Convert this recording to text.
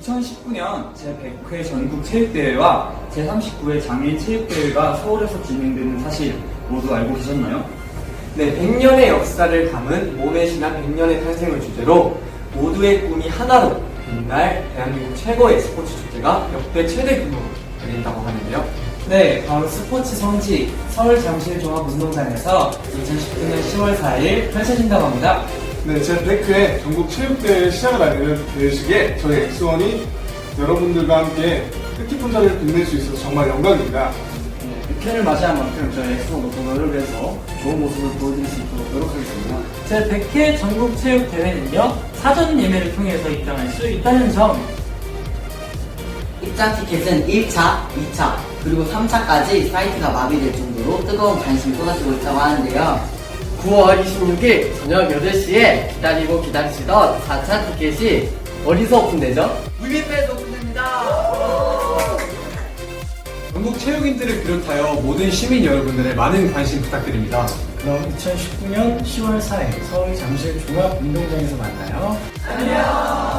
2019년 제100회 전국 체육대회와 제39회 장애인 체육대회가 서울에서 진행되는 사실 모두 알고 계셨나요? 네, 100년의 역사를 담은 몸의 신한 100년의 탄생을 주제로 모두의 꿈이 하나로 빛날 대한민국 최고의 스포츠 축제가 역대 최대 규모로 열린다고 하는데요. 네, 바로 스포츠 성지 서울 잠실 종합운동장에서 2019년 10월 4일 펼쳐진다고 합니다. 네, 제 100회 전국 체육대회 시작을 알리는 대회식에 저희 엑스원이 여러분들과 함께 뜻깊은 자리를 빛낼 수 있어서 정말 영광입니다. 네, 100회를 맞이한 만큼 저희 엑소 모두 노력해서 좋은 모습을 보여드릴 수 있도록 노력하겠습니다. 제 100회 전국 체육 대회는요 사전 예매를 통해서 입장할 수 있다는 점. 입장 티켓은 1차, 2차, 그리고 3차까지 사이트가 마비될 정도로 뜨거운 관심이 쏟아지고 있다고 하는데요. 9월 26일 저녁 8시에 기다리고 기다리시던 4차 티켓이 어디서 오픈되죠? 물밑에서 오픈됩니다. 전국 체육인들을 비롯하여 모든 시민 여러분들의 많은 관심 부탁드립니다. 그럼 2019년 10월 4일 서울 잠실 종합운동장에서 만나요. 안녕.